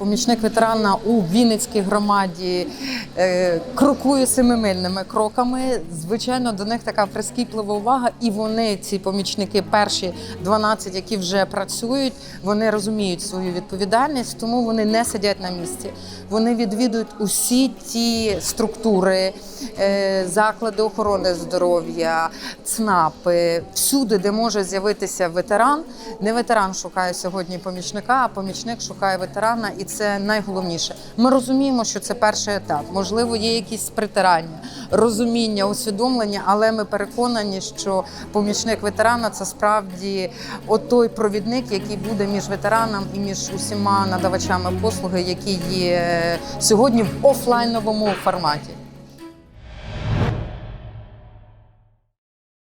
помічник ветерана у Вінницькій громаді е, крокує семимильними кроками. Звичайно, до них така прискіплива увага, і вони, ці помічники, перші 12, які вже працюють, вони розуміють свою відповідальність, тому вони не сидять на місці. Вони відвідують усі ті структури, е, заклади охорони здоров'я, ЦНАПи, всюди, де може з'явитися ветеран. Не ветеран шукає сьогодні помічника, а помічник шукає ветерана, і це найголовніше. Ми розуміємо, що це перший етап. Можливо, є якісь притирання, розуміння, усвідомлення, але ми переконані, що помічник ветерана це справді отой провідник, який буде між ветераном і між усіма надавачами послуги, які є сьогодні в офлайновому форматі.